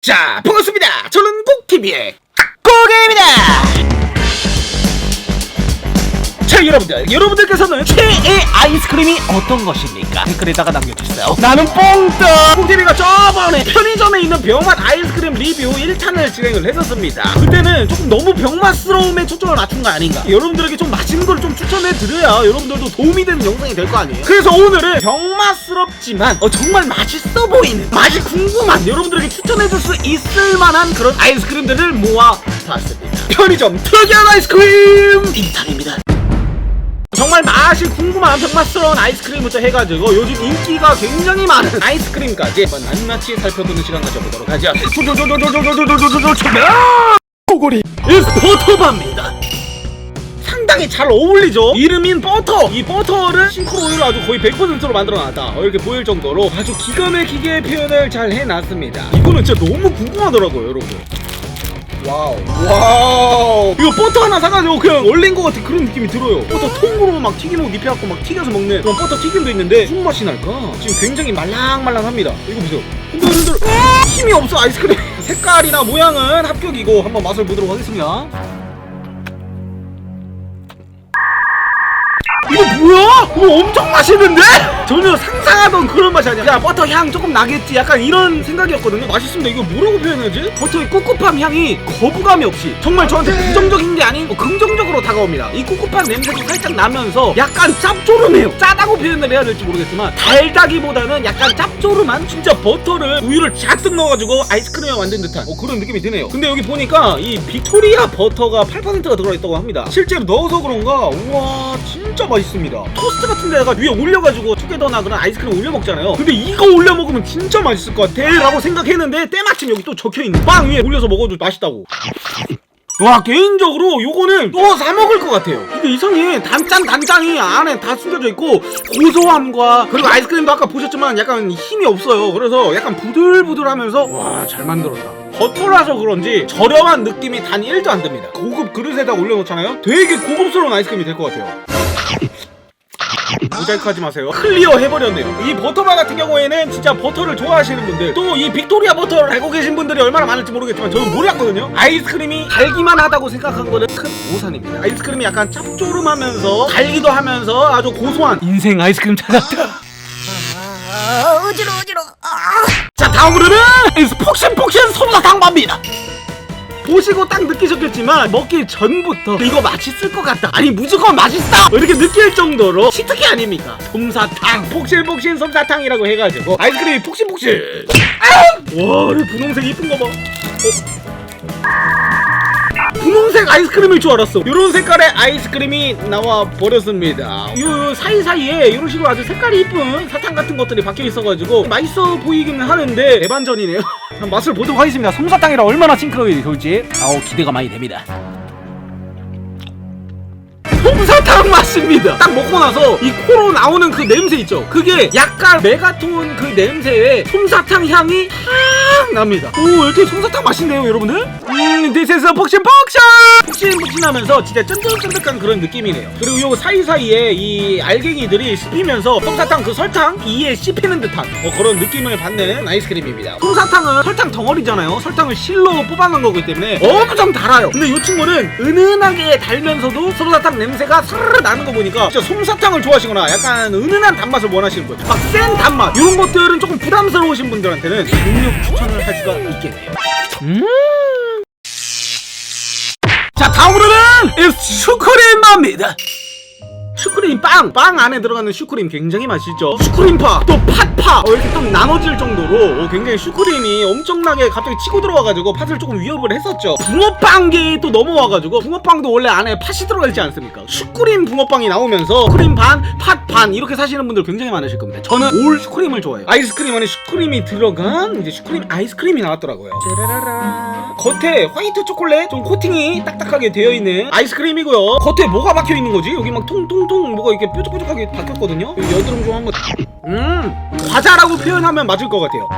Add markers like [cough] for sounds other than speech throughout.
자, 반갑습니다. 저는 꼭TV의 고개입니다. 자, 여러분들, 여러분들께서는 최애 아이스크림이 어떤 것입니까? 댓글에다가 남겨주세요. 나는 뽕떡! 꼭TV가 저번에 편의점에 있는 병맛 아이스크림 리뷰 1탄을 진행을 했었습니다. 그때는 조금 너무 병맛스러움에 초점을 맞춘 거 아닌가? 여러분들에게 좀 맛있는 걸 좀 추천해 드려야 여러분들도 도움이 되는 영상이 될 거 아니에요? 그래서 오늘은 병맛스럽지만 어, 정말 맛있어 보이는 맛이 궁금한 여러분들에게 추천해 줄 수 있을 만한 그런 아이스크림들을 모아 봤습니다. 편의점 특이한 아이스크림 2탄입니다. 정말 맛이 궁금한 병맛스러운 아이스크림부터 해가지고 요즘 인기가 굉장히 많은 아이스크림까지 한번 낱낱이 살펴보는 시간 가져보도록 하죠. 버터바입니다. 상당히 잘 어울리죠? 이름인 버터! 이 버터를 싱크로 오일로 아주 거의 100%로 만들어놨다. 어, 이렇게 보일 정도로 아주 기가 막히게 표현을 잘 해놨습니다. 이거는 진짜 너무 궁금하더라고요, 여러분. 와우 와우 이거 버터 하나 사가지고 그냥 얼린 것 같은 그런 느낌이 들어요 버터 통으로 막 튀김옷 입혀갖고 막 튀겨서 먹는 그런 버터 튀김도 있는데 무슨 맛이 날까? 지금 굉장히 말랑말랑합니다 이거 보세요 흔들흔들 힘이 없어 아이스크림 [laughs] 색깔이나 모양은 합격이고 한번 맛을 보도록 하겠습니다 이거 뭐야? 이거 엄청 맛있는데? 전혀 상상하던 그런 맛이 아니야. 야, 버터 향 조금 나겠지. 약간 이런 생각이었거든요. 맛있습니다. 이거 뭐라고 표현하지? 버터의 꿉꿉함 향이 거부감이 없이 정말 저한테 부정적인 게 아닌 긍정적으로 다가옵니다. 이 꿉꿉한 냄새도 살짝 나면서 약간 짭조름해요. 짜다고 표현을 해야 될지 모르겠지만 달다기보다는 약간 짭조름한 진짜 버터를 우유를 잔뜩 넣어가지고 아이스크림을 만든 듯한 어, 그런 느낌이 드네요. 근데 여기 보니까 이 빅토리아 버터가 8%가 들어있다고 합니다. 실제로 넣어서 그런가 우와 진짜 맛있 습니다. 토스트 같은 데다가 위에 올려가지고 투게더나 그런 아이스크림 올려 먹잖아요. 근데 이거 올려 먹으면 진짜 맛있을 것 같아. 라고 생각했는데 때마침 여기 또 적혀있는 빵 위에 올려서 먹어도 맛있다고. 와 개인적으로 요거는 또 사 먹을 것 같아요. 이게 이상해. 단짠 단짠이 안에 다 숨겨져 있고 고소함과 그리고 아이스크림도 아까 보셨지만 약간 힘이 없어요. 그래서 약간 부들부들하면서 와 잘 만들었다. 버터라서 그런지 저렴한 느낌이 단 1도 안 듭니다. 고급 그릇에다 올려놓잖아요. 되게 고급스러운 아이스크림이 될 것 같아요 모자이크 하지 마세요. 클리어 해버렸네요. 이 버터바 같은 경우에는 진짜 버터를 좋아하시는 분들, 또 이 빅토리아 버터를 알고 계신 분들이 얼마나 많을지 모르겠지만 저는 몰랐거든요. 아이스크림이 달기만 하다고 생각한 거는 큰 오산입니다. 아이스크림이 약간 짭조름하면서 달기도 하면서 아주 고소한 인생 아이스크림 찾았다. 아, 어지러 어지러. 아. 자 다음으로는 폭신폭신 솜사탕밥입니다. 보시고 딱 느끼셨겠지만 먹기 전부터 이거 맛있을 것 같다. 아니 무조건 맛있다 이렇게 느낄 정도로 치트키 아닙니까? 솜사탕 폭신폭신 솜사탕이라고 해가지고 아이스크림이 폭신폭신 아우! 와이 분홍색 이쁜 거봐. 분홍색 아이스크림일 줄 알았어. 이런 색깔의 아이스크림이 나와 버렸습니다. 요 사이사이에 이런 식으로 아주 색깔이 이쁜 사탕 같은 것들이 박혀 있어가지고 맛있어 보이기는 하는데 대반전이네요 [laughs] 맛을 보도록 하겠습니다. 솜사탕이라 얼마나 싱크로율이 좋을지. 아우 기대가 많이 됩니다 솜사탕 맛입니다. 딱 먹고 나서 이 코로 나오는 그 냄새 있죠. 그게 약간 메가톤 그 냄새에 솜사탕 향이 확 납니다. 오 이렇게 솜사탕 맛있네요, 여러분들. 음, this is 폭신 폭신. 폭신폭신하면서 진짜 쫀득쫀득한 그런 느낌이네요. 그리고 요 사이사이에 이 알갱이들이 씹히면서 솜사탕 그 설탕 이에 씹히는 듯한 어, 그런 느낌을 받는 아이스크림입니다. 솜사탕은 설탕 덩어리잖아요. 설탕을 실로 뽑아놓은 거기 때문에 엄청 달아요. 근데 이 친구는 은은하게 달면서도 솜사탕 냄새가 스르르 나는 거 보니까 진짜 솜사탕을 좋아하시거나 약간 은은한 단맛을 원하시는 거예요. 막 센 단맛 이런 것들은 조금 부담스러우신 분들한테는 강력 추천을 할 수가 있겠네요. 음. 자 다음으로는 이 슈크림입니다. 슈크림 빵! 빵 안에 들어가는 슈크림 굉장히 맛있죠? 슈크림파! 또 팥파! 어, 이렇게 좀 나눠질 정도로 어, 굉장히 슈크림이 엄청나게 갑자기 치고 들어와가지고 팥을 조금 위협을 했었죠. 붕어빵계에 또 넘어와가지고 붕어빵도 원래 안에 팥이 들어가 있지 않습니까? 슈크림 붕어빵이 나오면서 슈크림 반, 팥 반 이렇게 사시는 분들 굉장히 많으실 겁니다. 저는 올 슈크림을 좋아해요. 아이스크림 안에 슈크림이 들어간 이제 슈크림 아이스크림이 나왔더라고요. 짜라라라. 겉에 화이트 초콜릿? 좀 코팅이 딱딱하게 되어 있는 아이스크림이고요. 겉에 뭐가 박혀 있는 거지? 여기 막 통통 통 뭐가 이렇게 뾰족뾰족하게 여기 여드름 좀 한번 음! 과자라고 표현하면 맞을 것 같아요.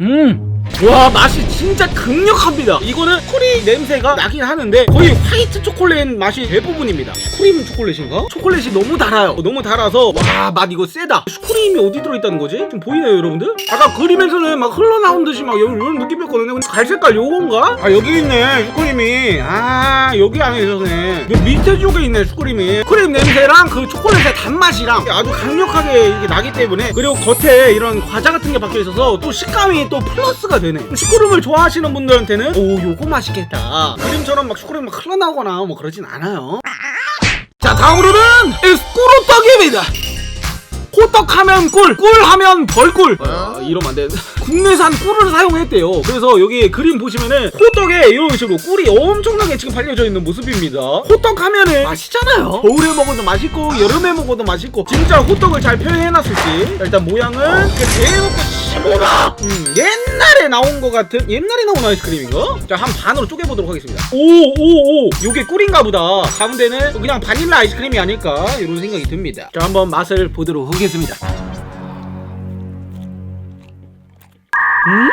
음 와 맛이 진짜 강력합니다 이거는 슈크림 냄새가 나긴 하는데 거의 화이트 초콜릿 맛이 대부분입니다 슈크림 초콜릿인가? 초콜릿이 너무 달아요 어, 너무 달아서 와 맛 이거 세다 슈크림이 어디 들어있다는 거지? 지금 보이나요 여러분들? 아까 그림에서는 막 흘러나온 듯이 막 이런, 이런 느낌이었거든요 근데 갈색깔 요건가? 아 여기 있네 슈크림이 아 여기 안에 있었네 요 밑에 쪽에 있네 슈크림이 슈크림 냄새랑 그 초콜릿의 단맛이랑 아주 강력하게 이게 나기 때문에 그리고 겉에 이런 과자 같은 게 박혀 있어서 또 식감이 또 플러스가 되네 슈크림을 좋아하시는 분들한테는 오 요거 맛있겠다 그림처럼 막 슈크림 막 흘러나오거나 뭐 그러진 않아요 자 다음으로는 에스꾸로떡입니다 호떡하면 꿀, 꿀하면 벌꿀. 아, 이러면 안 돼. [laughs] 국내산 꿀을 사용했대요. 그래서 여기 그림 보시면은 호떡에 이런 식으로 꿀이 엄청나게 지금 발려져 있는 모습입니다. 호떡하면은 맛있잖아요. 겨울에 먹어도 맛있고 여름에 먹어도 맛있고 진짜 호떡을 잘 표현해놨을지. 일단 모양은 대놓고 시보다 음, 옛날에 나온 것 같은 옛날에 나온 아이스크림인가? 자 한 반으로 쪼개보도록 하겠습니다. 오 오 오 요게 꿀인가 보다. 가운데는 그냥 바닐라 아이스크림이 아닐까 이런 생각이 듭니다. 자 한번 맛을 보도록 하겠습니다. 음?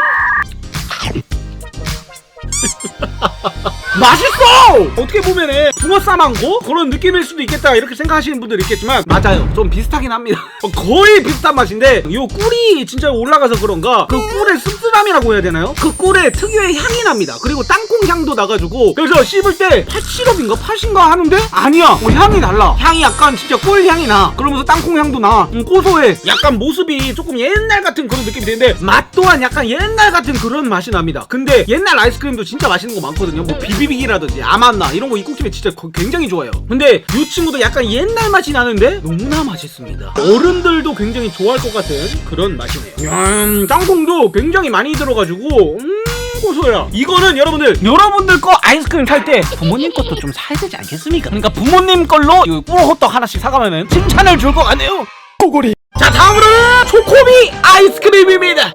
[laughs] 맛있어! 어떻게 보면은 붕어 싸망고? 그런 느낌일 수도 있겠다 이렇게 생각하시는 분들 있겠지만. 맞아요. 좀 비슷하긴 합니다. 어, 거의 비슷한 맛인데 요 꿀이 진짜 올라가서 그런가? 그 꿀의 씁쓸함이라고 해야 되나요? 그 꿀의 특유의 향이 납니다. 그리고 땅콩 향도 나가지고 그래서 씹을 때 팥시럽인가 팥인가 하는데? 아니야. 어, 향이 달라. 향이 약간 진짜 꿀 향이 나. 그러면서 땅콩 향도 나. 음, 고소해. 약간 모습이 조금 옛날 같은 그런 느낌이 드는데 맛 또한 약간 옛날 같은 그런 맛이 납니다. 근데 옛날 아이스크림도 진짜 맛있는 거 많거든요. 뭐 비비 빅이라든지 아만나 이런 거 이국집에 진짜 거- 굉장히 좋아요. 근데 이 친구도 약간 옛날 맛이 나는데 너무나 맛있습니다. 어른들도 굉장히 좋아할 것 같은 그런 맛이네요 음, 땅콩도 굉장히 많이 들어가지고 음 고소해요 이거는 여러분들 여러분들 거 아이스크림 살 때 부모님 것도 좀 사야 되지 않겠습니까? 그러니까 부모님 걸로 이 꿀호떡 하나씩 사가면은 칭찬을 줄 것 같네요. 꼬골이 자 다음으로는 초코비 아이스크림입니다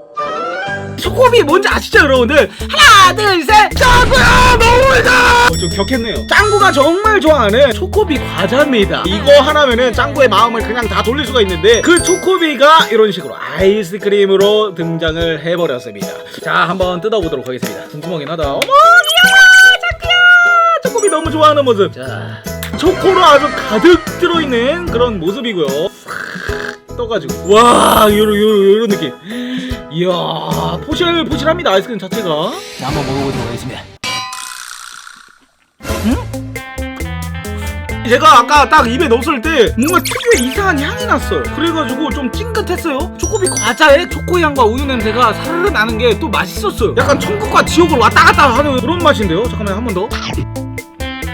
초코비 뭔지 아시죠 여러분들? 하나 둘셋 짱구야 너무하다! 어, 좀 격했네요. 짱구가 정말 좋아하는 초코비 과자입니다. 이거 하나면은 짱구의 마음을 그냥 다 돌릴 수가 있는데 그 초코비가 이런 식으로 아이스크림으로 등장을 해버렸습니다. 자 한번 뜯어보도록 하겠습니다. 궁금하긴 하다. 어머 귀여워 짱구야 초코비 너무 좋아하는 모습. 자 초코로 아주 가득 들어있는 그런 모습이고요. 싹 떠가지고. 와 요런 요런 요런 느낌 이야 포실포실합니다 아이스크림 자체가. 자 한번 먹어보도록 하겠습니다. 음? 제가 아까 딱 입에 넣었을 때 뭔가 특유의 이상한 향이 났어요. 그래가지고 좀 찡긋했어요. 초코비 과자에 초코향과 우유 냄새가 사르르 나는 게 또 맛있었어요. 약간 천국과 지옥을 왔다 갔다 하는 그런 맛인데요. 잠깐만 한번더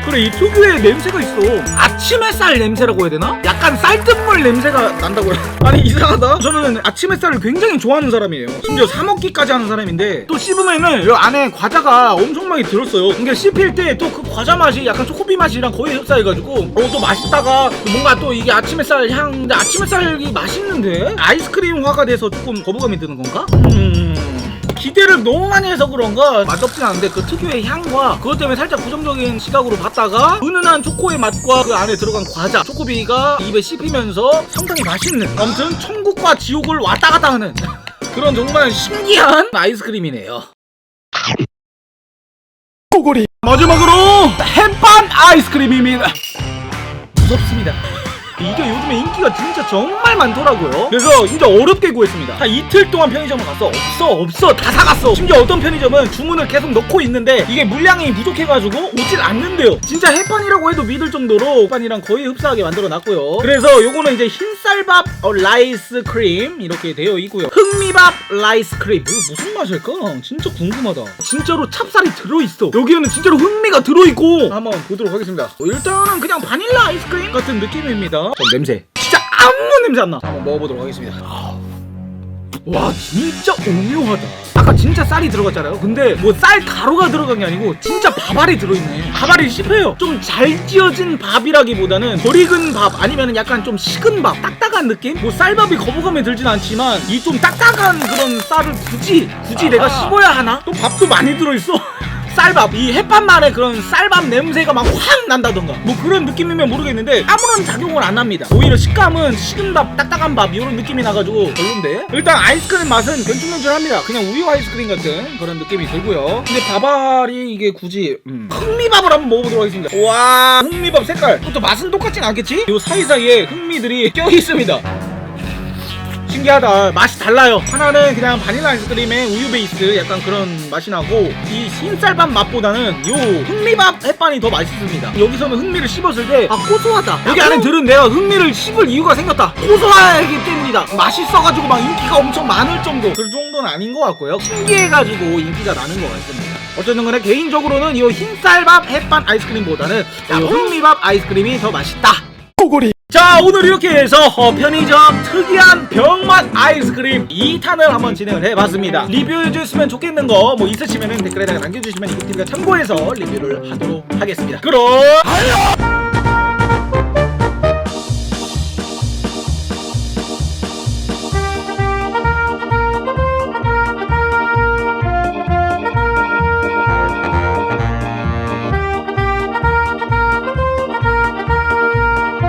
그래 이 특유의 냄새가 있어. 아침 햇살 냄새라고 해야 되나? 약간 쌀뜨물 냄새가 난다고요. [laughs] 아니 이상하다. 저는 아침 햇살을 굉장히 좋아하는 사람이에요. 심지어 사 먹기까지 하는 사람인데 또 씹으면은 이 안에 과자가 엄청 많이 들었어요. 이게 씹힐 때 또 그 과자 맛이 약간 초코비 맛이랑 거의 흡사해가지고 어 또 맛있다가 뭔가 또 이게 아침 햇살 향 근데 아침 햇살이 맛있는데? 아이스크림화가 돼서 조금 거부감이 드는 건가? 음... 기대를 너무 많이 해서 그런가 맛없진 않은데 그 특유의 향과 그것 때문에 살짝 부정적인 시각으로 봤다가 은은한 초코의 맛과 그 안에 들어간 과자 초코비가 입에 씹히면서 상당히 맛있는 아무튼 천국과 지옥을 왔다 갔다 하는 [laughs] 그런 정말 신기한 아이스크림이네요. 꼬골이. 마지막으로 햇반 아이스크림입니다. 무섭습니다 이게 요즘에 인기가 진짜 정말 많더라고요. 그래서 진짜 어렵게 구했습니다. 한 이틀 동안 편의점을 갔어. 없어, 없어. 다 사갔어. 심지어 어떤 편의점은 주문을 계속 넣고 있는데 이게 물량이 부족해가지고 오질 않는데요. 진짜 햇반이라고 해도 믿을 정도로 햇반이랑 거의 흡사하게 만들어 놨고요. 그래서 요거는 이제 흰쌀밥 어, 라이스 크림 이렇게 되어 있고요. 흑미밥 라이스 크림. 이거 무슨 맛일까? 진짜 궁금하다. 진짜로 찹쌀이 들어있어. 여기에는 진짜로 흑미가 들어있고 한번 보도록 하겠습니다. 어, 일단은 그냥 바닐라 아이스크림 같은 느낌입니다. 어, 냄새. 진짜 아무 냄새 안 나. 한번 먹어보도록 하겠습니다. 와 진짜 오묘하다. 아까 진짜 쌀이 들어갔잖아요. 근데 뭐 쌀 가루가 들어간 게 아니고 진짜 밥알이 들어있네. 밥알이 씹혀요. 좀 잘 찌어진 밥이라기보다는 덜 익은 밥 아니면 약간 좀 식은 밥 딱딱한 느낌? 뭐 쌀밥이 거부감이 들진 않지만 이 좀 딱딱한 그런 쌀을 굳이 굳이 내가 씹어야 하나? 또 밥도 많이 들어있어 [laughs] 쌀밥 이 햇반만의 그런 쌀밥 냄새가 막 확 난다던가. 뭐 그런 느낌이면 모르겠는데 아무런 작용을 안 합니다. 오히려 식감은 식은 밥 딱딱한 밥 이런 느낌이 나가지고 별론데? 일단 아이스크림 맛은 견쭉면줄합니다. 그냥 우유 아이스크림 같은 그런 느낌이 들고요. 근데 밥알이 이게 굳이 음. 흑미밥을 한번 먹어보도록 하겠습니다. 와 흑미밥 색깔. 그것도 맛은 똑같진 않겠지? 요 사이사이에 흑미들이 껴있습니다 신기하다. 맛이 달라요. 하나는 그냥 바닐라 아이스크림에 우유 베이스 약간 그런 맛이 나고 이 흰쌀밥 맛보다는 요 흑미밥 햇반이 더 맛있습니다. 여기서는 흑미를 씹었을 때 아 고소하다. 여기 안에 들은 내가 흑미를 씹을 이유가 생겼다. 고소하기 때문이다. 맛있어가지고 막 인기가 엄청 많을 정도. 그 정도는 아닌 것 같고요. 신기해가지고 인기가 나는 것 같습니다. 어쨌든 간에 개인적으로는 이 흰쌀밥 햇반 아이스크림보다는 이 흑미밥 아이스크림이 더 맛있다 자 오늘 이렇게 해서 어, 편의점 특이한 병맛 아이스크림 2탄을 한번 진행을 해봤습니다. 리뷰해주셨으면 좋겠는 거 뭐 있으시면 댓글에다가 남겨주시면 이국TV가 참고해서 리뷰를 하도록 하겠습니다. 그럼